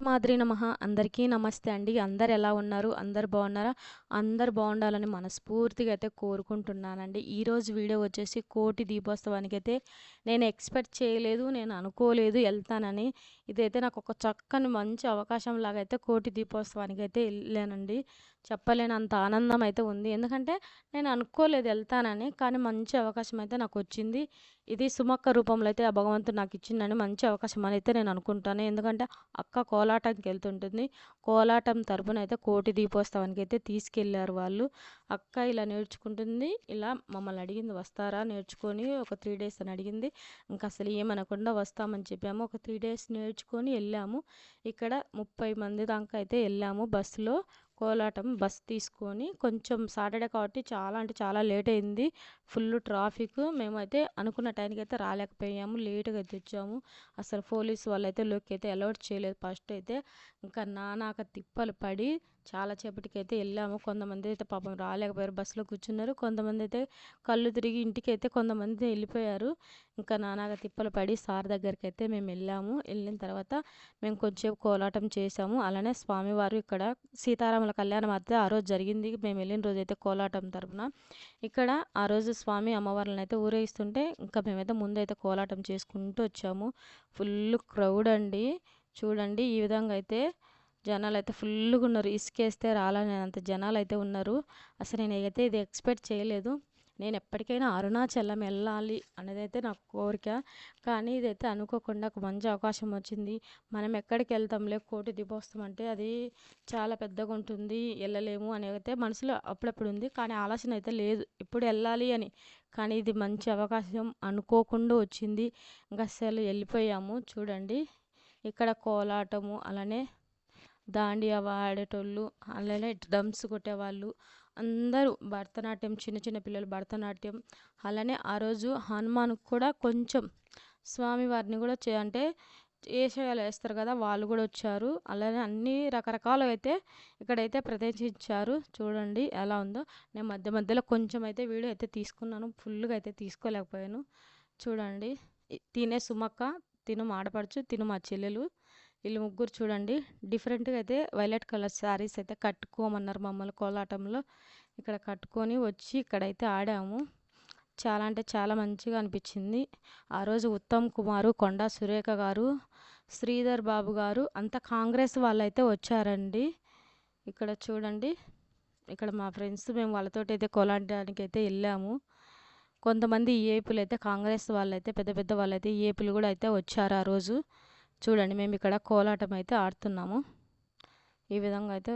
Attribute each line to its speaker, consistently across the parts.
Speaker 1: మాద్రి నమ. అందరికీ నమస్తే అండి. అందరు ఎలా ఉన్నారు? అందరు బాగున్నారా? అందరు బాగుండాలని మనస్ఫూర్తిగా అయితే కోరుకుంటున్నానండి. ఈరోజు వీడియో వచ్చేసి కోటి దీపోత్సవానికి అయితే నేను ఎక్స్పెక్ట్ చేయలేదు నేను అనుకోలేదు వెళ్తానని. ఇదైతే నాకు ఒక చక్కని మంచి అవకాశం లాగా అయితే కోటి దీపోత్సవానికి అయితే వెళ్ళానండి చెప్పలేనంత ఆనందం అయితే ఉంది. ఎందుకంటే నేను అనుకోలేదు వెళ్తానని కానీ మంచి అవకాశం అయితే నాకు వచ్చింది ఇది సుమక్క రూపంలో అయితే ఆ భగవంతుడు నాకు ఇచ్చిందని మంచి అవకాశం అని అయితే నేను అనుకుంటాను ఎందుకంటే అక్క కోలాటంకి వెళ్తుంటుంది. కోలాటం తరపున అయితే కోటి దీపోత్సవానికి అయితే తీసుకెళ్ళారు వాళ్ళు. అక్క ఇలా నేర్చుకుంటుంది. ఇలా మమ్మల్ని అడిగింది వస్తారా? నేర్చుకొని ఒక త్రీ డేస్ అని అడిగింది. ఇంకా అసలు ఏమనకుండా వస్తామని చెప్పాము. ఒక త్రీ డేస్ నేర్చు తెచ్చుకొని వెళ్ళాము ఇక్కడ ముప్పై మంది దాకా అయితే వెళ్ళాము బస్సులో. కోలాటం బస్ తీసుకొని కొంచెం సాటర్డే కాబట్టి చాలా అంటే చాలా లేట్ అయింది. Full traffic. మేమైతే అనుకున్న టైంకి అయితే రాలేకపోయాము. లేట్గా అయితే వచ్చాము అసలు పోలీసు వాళ్ళైతే లుక్ అయితే అలౌట్ చేయలేదు. ఫస్ట్ అయితే ఇంకా నానాక తిప్పలు పడి చాలా సేపటికి అయితే వెళ్ళాము. కొంతమంది అయితే పాపం రాలేకపోయారు. బస్సులో కూర్చున్నారు. కొంతమంది అయితే కళ్ళు తిరిగి ఇంటికి అయితే కొంతమంది వెళ్ళిపోయారు. ఇంకా నానాగా తిప్పలు పడి సార్ దగ్గరికి అయితే మేము వెళ్ళాము. వెళ్ళిన తర్వాత మేము కొంచెం కోలాటం చేసాము అలానే స్వామివారు ఇక్కడ సీతారాముల కళ్యాణం అయితే ఆ రోజు జరిగింది. మేము వెళ్ళిన రోజు అయితే కోలాటం తరపున. ఇక్కడ ఆ రోజు స్వామి అమ్మవార్లను అయితే ఊరేగిస్తుంటే ఇంకా మేమైతే ముందైతే కోలాటం చేసుకుంటూ వచ్చాము. ఫుల్ క్రౌడ్ అండి. చూడండి ఈ విధంగా అయితే జనాలు అయితే ఫుల్గా ఉన్నారు ఇసుకేస్తే రాలనేంత జనాలు అయితే ఉన్నారు. అసలు నేనైతే ఇది ఎక్స్పెక్ట్ చేయలేదు. నేను ఎప్పటికైనా అరుణాచలం వెళ్ళాలి అనేది అయితే నా కోరిక. కానీ ఇదైతే అనుకోకుండా ఒక మంచి అవకాశం వచ్చింది. మనం ఎక్కడికి వెళ్తాంలే కోటి దీపోత్సవం అంటే అది చాలా పెద్దగా ఉంటుంది వెళ్ళలేము అని అయితే మనసులో అప్పుడప్పుడు ఉంది. కానీ ఆలోచన అయితే లేదు ఇప్పుడు వెళ్ళాలి అని. కానీ ఇది మంచి అవకాశం అనుకోకుండా వచ్చింది. ఇంకా అసలు వెళ్ళిపోయాము చూడండి. ఇక్కడ కోలాటము అలానే దాండియా ఆడేటోళ్ళు అలానే డ్రమ్స్ కొట్టేవాళ్ళు అందరూ భరతనాట్యం చిన్న చిన్న పిల్లలు భరతనాట్యం. అలానే ఆ రోజు హనుమాన్ కూడా కొంచెం స్వామివారిని కూడా చే అంటే వేషాలు వేస్తారు కదా వాళ్ళు కూడా వచ్చారు. అలానే అన్ని రకరకాలు అయితే ఇక్కడైతే ప్రదర్శించారు. చూడండి ఎలా ఉందో. నేను మధ్య మధ్యలో కొంచెం అయితే వీడియో అయితే తీసుకున్నాను. ఫుల్గా అయితే తీసుకోలేకపోయాను. చూడండి. తినే సుమక్క తిను మాడపడుచు తిను మా చెల్లెలు. వీళ్ళు ముగ్గురు చూడండి. డిఫరెంట్గా అయితే వైలెట్ కలర్ శారీస్ అయితే కట్టుకోమన్నారు మమ్మల్ని కోలాటంలో. ఇక్కడ కట్టుకొని వచ్చి ఇక్కడైతే ఆడాము. చాలా అంటే చాలా మంచిగా అనిపించింది. ఆ రోజు ఉత్తమ్ కుమారు కొండా సురేఖ గారు శ్రీధర్ బాబు గారు అంత కాంగ్రెస్ వాళ్ళైతే వచ్చారండి. ఇక్కడ చూడండి. ఇక్కడ మా ఫ్రెండ్స్ మేము వాళ్ళతోటి అయితే కొలాడడానికి అయితే వెళ్ళాము. కొంతమంది ఏపులు అయితే కాంగ్రెస్ వాళ్ళైతే పెద్ద పెద్ద వాళ్ళైతే ఏపులు కూడా అయితే వచ్చారు ఆ రోజు. చూడండి మేము ఇక్కడ కోలాటం అయితే ఆడుతున్నాము. ఈ విధంగా అయితే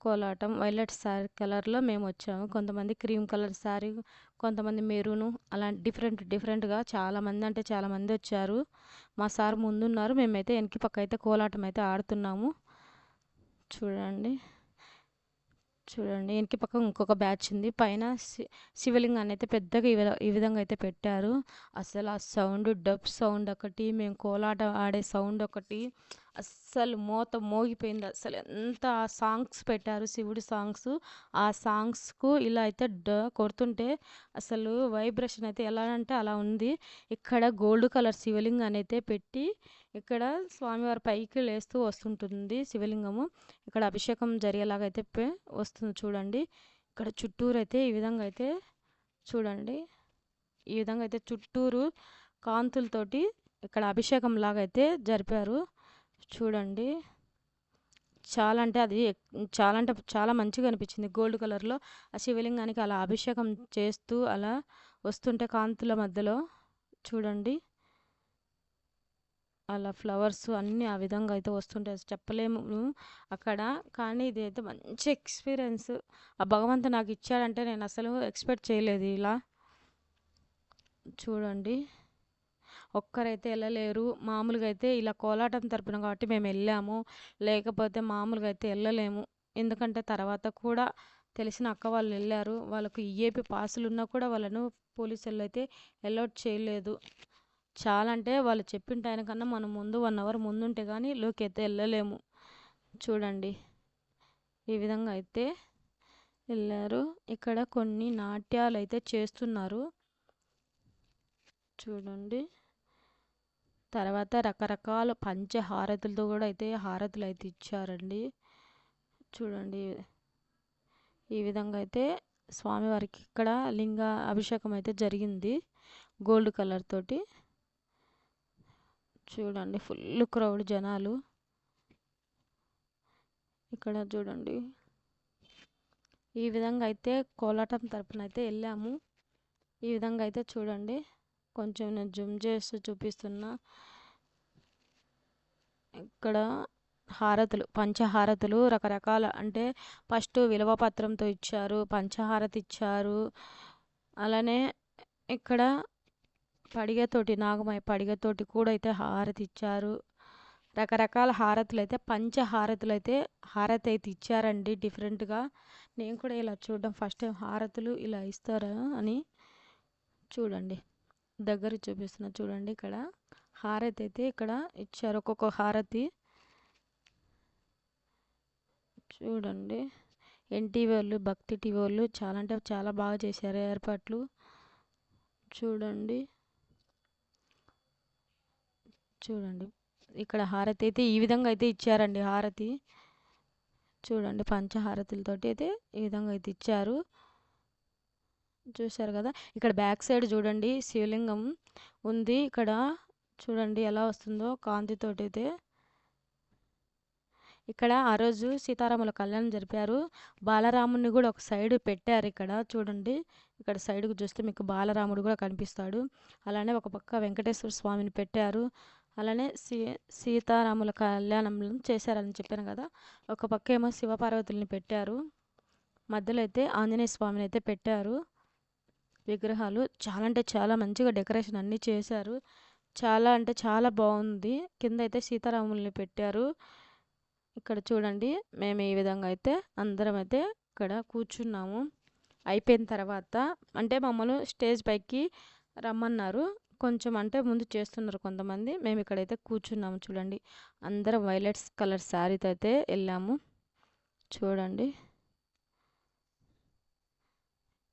Speaker 1: కోలాటం వైలెట్ శారీ కలర్లో మేము వచ్చాము. కొంతమంది క్రీమ్ కలర్ శారీ కొంతమంది మెరూను అలాంటి డిఫరెంట్ డిఫరెంట్గా చాలామంది అంటే చాలామంది వచ్చారు. మా సార్ ముందున్నారు మేమైతే వెనక పక్క అయితే కోలాటం అయితే ఆడుతున్నాము. చూడండి. చూడండి. వెనక పక్క ఇంకొక బ్యాచ్ ఉంది. పైన శి శివలింగాన్ని అయితే పెద్దగా ఈ విధంగా అయితే పెట్టారు. అసలు ఆ సౌండ్ డబ్ సౌండ్ ఒకటి మేము కోలాట ఆడే సౌండ్ ఒకటి. అస్సలు మోత మోగిపోయింది. అసలు ఎంత సాంగ్స్ పెట్టారు శివుడి సాంగ్స్. ఆ సాంగ్స్కు ఇలా అయితే డ కొడుతుంటే అసలు వైబ్రేషన్ అయితే ఎలా అంటే అలా ఉంది. ఇక్కడ గోల్డ్ కలర్ శివలింగాన్ని అయితే పెట్టి ఇక్కడ స్వామివారి పైకి లేస్తూ వస్తుంటుంది శివలింగము. ఇక్కడ అభిషేకం జరిగేలాగా అయితే వస్తుంది చూడండి. ఇక్కడ చుట్టూరు అయితే ఈ విధంగా అయితే చూడండి. ఈ విధంగా అయితే చుట్టూరు కాంతులతోటి ఇక్కడ అభిషేకం లాగా అయితే జరిపారు. చూడండి. చాలా అంటే అది చాలా అంటే చాలా మంచిగా అనిపించింది. గోల్డ్ కలర్లో ఆ శివలింగానికి అలా అభిషేకం చేస్తూ అలా వస్తుంటే కాంతుల మధ్యలో చూడండి. అలా ఫ్లవర్స్ అన్నీ ఆ విధంగా అయితే వస్తుంటాయి. చెప్పలేము అక్కడ. కానీ ఇది అయితే మంచి ఎక్స్పీరియన్స్. ఆ భగవంతుడు నాకు ఇచ్చాడంటే నేను అసలు ఎక్స్పెక్ట్ చేయలేదు ఇలా. చూడండి. ఒక్కరైతే వెళ్ళలేరు మామూలుగా అయితే ఇలా కోలాటం తరపున కాబట్టి మేము వెళ్ళాము లేకపోతే మామూలుగా అయితే వెళ్ళలేము ఎందుకంటే తర్వాత కూడా తెలిసిన అక్క వాళ్ళు వెళ్ళారు వాళ్ళకు ఈఏపీ పాసులు ఉన్నా కూడా వాళ్ళను పోలీసులు అయితే అలౌట్ చేయలేదు. చాలా అంటే వాళ్ళు చెప్పిన టైం కన్నా మనం ముందు వన్ అవర్ ముందుంటే కానీ లోకి అయితే వెళ్ళలేము చూడండి. ఈ విధంగా అయితే వెళ్ళారు ఇక్కడ కొన్ని నాట్యాలు అయితే చేస్తున్నారు. చూడండి. తర్వాత రకరకాల పంచహారతులతో కూడా అయితే హారతులు అయితే ఇచ్చారండి. చూడండి. ఈ విధంగా అయితే స్వామివారికి ఇక్కడ లింగ అభిషేకం అయితే జరిగింది. గోల్డ్ కలర్ తోటి. చూడండి ఫుల్ క్రౌడ్ జనాలు. ఇక్కడ చూడండి. ఈ విధంగా అయితే కోలాటం తరపున అయితే వెళ్ళాము. ఈ విధంగా అయితే చూడండి. కొంచెం నేను జూమ్ చేస్తూ చూపిస్తున్నా. ఇక్కడ హారతులు పంచహారతులు రకరకాల అంటే ఫస్ట్ విలువ పత్రంతో ఇచ్చారు పంచహారతి ఇచ్చారు. అలానే ఇక్కడ పడిగతోటి నాగమయ పడిగతోటి కూడా అయితే హారతి ఇచ్చారు. రకరకాల హారతులు అయితే పంచహారతులు అయితే హారతి అయితే ఇచ్చారండి. డిఫరెంట్గా నేను కూడా ఇలా చూడడం ఫస్ట్ టైం హారతులు ఇలా ఇస్తారా అని చూడండి. దగ్గర చూపిస్తున్నా చూడండి ఇక్కడ. హారతి అయితే ఇక్కడ ఇచ్చారు. ఒక్కొక్క హారతి. చూడండి. ఎన్టీవీ వాళ్ళు భక్తి టీవీ వాళ్ళు చాలా అంటే చాలా బాగా చేశారు ఏర్పాట్లు. చూడండి. చూడండి. ఇక్కడ హారతి అయితే ఈ విధంగా అయితే ఇచ్చారండి హారతి. చూడండి పంచహారతులతోటి అయితే ఈ విధంగా అయితే ఇచ్చారు. చూశారు కదా? ఇక్కడ బ్యాక్ సైడ్ చూడండి శివలింగం ఉంది. ఇక్కడ చూడండి ఎలా వస్తుందో కాంతితోటి అయితే ఇక్కడ ఆ రోజు సీతారాముల కళ్యాణం జరిపారు. బాలరాముని కూడా ఒక సైడ్ పెట్టారు ఇక్కడ. చూడండి ఇక్కడ సైడ్కి చూస్తే మీకు బాలరాముడు కూడా కనిపిస్తాడు. అలానే ఒక పక్క వెంకటేశ్వర స్వామిని పెట్టారు. అలానే సీ సీతారాముల కళ్యాణం చేశారని చెప్పాను కదా? ఒక పక్క ఏమో శివపార్వతుల్ని పెట్టారు. మధ్యలో అయితే ఆంజనేయ స్వామిని అయితే పెట్టారు. విగ్రహాలు. చాలా అంటే చాలా మంచిగా డెకరేషన్ అన్నీ చేశారు. చాలా అంటే చాలా బాగుంది. కింద అయితే సీతారాముల్ని పెట్టారు. ఇక్కడ చూడండి మేము ఈ విధంగా అయితే అందరం అయితే ఇక్కడ కూర్చున్నాము. అయిపోయిన తర్వాత అంటే మమ్మల్ని స్టేజ్ పైకి రమ్మన్నారు. కొంచెం అంటే ముందు చేస్తున్నారు కొంతమంది. మేము ఇక్కడైతే కూర్చున్నాము చూడండి. అందరం వైలెట్స్ కలర్ శారీతో అయితే వెళ్ళాము. చూడండి.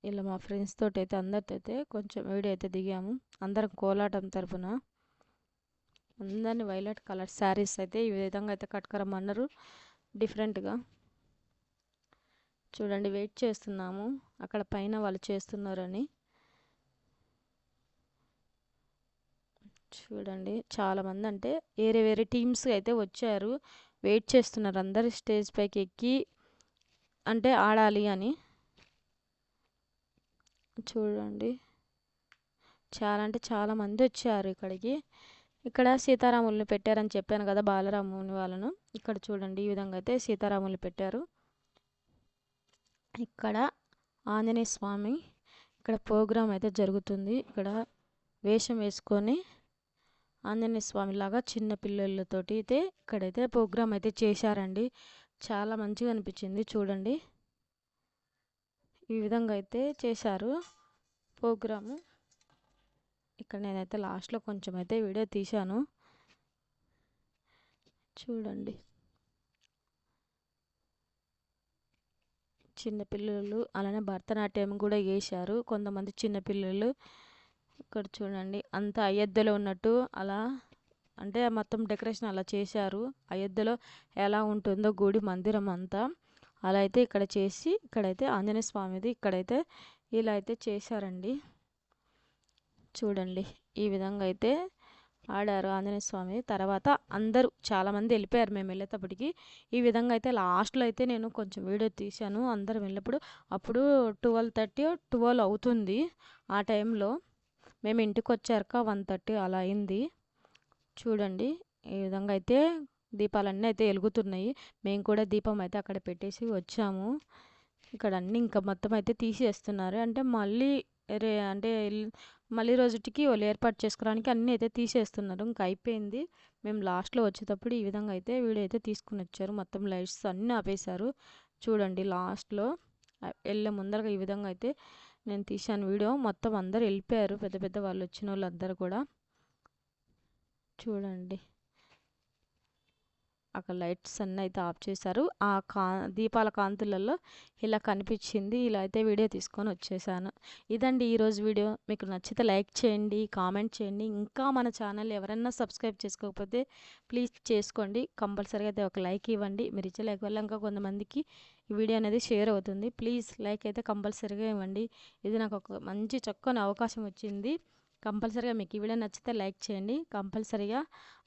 Speaker 1: ఇలా మా ఫ్రెండ్స్ తోటి అయితే అందరితో అయితే కొంచెం వీడియో అయితే దిగాము. అందరం కోలాటం తరపున. అందరిని వైలెట్ కలర్ శారీస్ అయితే ఈ విధంగా అయితే కట్టుకురమ్మన్నారు డిఫరెంట్గా. చూడండి వెయిట్ చేస్తున్నాము. అక్కడ పైన వాళ్ళు చేస్తున్నారని. చూడండి చాలామంది అంటే వేరే వేరే టీమ్స్ అయితే వచ్చారు. వెయిట్ చేస్తున్నారు. అందరు స్టేజ్ పైకి ఎక్కి అంటే ఆడాలి అని. చూడండి. చాలా అంటే చాలా మంది వచ్చారు ఇక్కడికి. ఇక్కడ సీతారాములను పెట్టారని చెప్పాను కదా బాలరాముని వాళ్ళను. ఇక్కడ చూడండి ఈ విధంగా అయితే సీతారాములు పెట్టారు. ఇక్కడ ఆంజనేయ స్వామి ఇక్కడ ప్రోగ్రాం అయితే జరుగుతుంది. ఇక్కడ వేషం వేసుకొని ఆంజనేయ స్వామిలాగా చిన్న పిల్లలతోటి అయితే ఇక్కడైతే ప్రోగ్రాం అయితే చేశారండి. చాలా మంచిగా అనిపించింది చూడండి. ఈ విధంగా అయితే చేశారు. ప్రోగ్రాము. ఇక్కడ నేనైతే లాస్ట్లో కొంచెం అయితే వీడియో తీశాను. చూడండి. చిన్నపిల్లలు అలానే భరతనాట్యం కూడా వేశారు కొంతమంది చిన్నపిల్లలు ఇక్కడ చూడండి. అంత అయోధ్యలో ఉన్నట్టు అలా అంటే మొత్తం డెకరేషన్ అలా చేశారు. అయోధ్యలో ఎలా ఉంటుందో గుడి మందిరం అంతా అలా అయితే ఇక్కడ చేసి ఇక్కడైతే ఆంజనేయ స్వామిది ఇక్కడైతే ఇలా అయితే చేశారండి. చూడండి ఈ విధంగా అయితే ఆడారు ఆంజనేయ స్వామి. తర్వాత అందరూ చాలామంది వెళ్ళిపోయారు మేము వెళ్ళేటప్పటికి. ఈ విధంగా అయితే లాస్ట్లో అయితే నేను కొంచెం వీడియో తీశాను. అందరం వెళ్ళినప్పుడు అప్పుడు ట్వెల్వ్ థర్టీ ట్వెల్వ్ అవుతుంది ఆ టైంలో. మేము ఇంటికి వచ్చాక వన్ థర్టీ అలా అయింది. చూడండి ఈ విధంగా అయితే దీపాలన్నీ అయితే వెలుగుతున్నాయి. మేము కూడా దీపం అయితే అక్కడ పెట్టేసి వచ్చాము. ఇక్కడ అన్నీ ఇంకా మొత్తం అయితే తీసేస్తున్నారు. అంటే మళ్ళీ రే అంటే మళ్ళీ రోజుటికి వాళ్ళు ఏర్పాటు చేసుకోవడానికి అన్నీ అయితే తీసేస్తున్నారు. ఇంకా అయిపోయింది. మేము లాస్ట్లో వచ్చేటప్పుడు ఈ విధంగా అయితే వీడియో అయితే తీసుకుని వచ్చారు. మొత్తం లైట్స్ అన్నీ ఆపేశారు. చూడండి లాస్ట్లో. వెళ్ళే ముందరగా ఈ విధంగా అయితే నేను తీశాను వీడియో. మొత్తం అందరు వెళ్ళిపోయారు. పెద్ద పెద్ద వాళ్ళు వచ్చిన వాళ్ళందరూ కూడా. చూడండి. అక్కడ లైట్స్ అన్నీ అయితే ఆఫ్ చేశారు. ఆ కా దీపాల కాంతులలో ఇలా కనిపించింది. ఇలా అయితే వీడియో తీసుకొని వచ్చేసాను. ఇదండి ఈరోజు వీడియో. మీకు నచ్చితే లైక్ చేయండి కామెంట్ చేయండి. ఇంకా మన ఛానల్ ఎవరైనా సబ్స్క్రైబ్ చేసుకోకపోతే ప్లీజ్ చేసుకోండి. కంపల్సరీగా అయితే ఒక లైక్ ఇవ్వండి. మీరు ఇచ్చే లైక్ వల్ల ఇంకా కొంతమందికి ఈ వీడియో అనేది షేర్ అవుతుంది. ప్లీజ్ లైక్ అయితే కంపల్సరీగా ఇవ్వండి. ఇది నాకు ఒక మంచి చక్కని అవకాశం వచ్చింది. కంపల్సరీగా మీకు ఈ వీడియో నచ్చితే లైక్ చేయండి. కంపల్సరీగా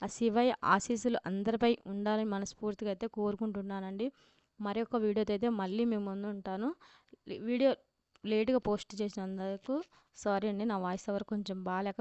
Speaker 1: ఆ శివయ్య ఆశీస్సులు అందరిపై ఉండాలని మనస్ఫూర్తిగా అయితే కోరుకుంటున్నానండి. మరి ఒక వీడియోతో అయితే మళ్ళీ మేము ముందు ఉంటాను. వీడియో లేట్గా పోస్ట్ చేసినందుకు సారీ అండి. నా వాయిస్ ఎవరు కొంచెం బాగాలేక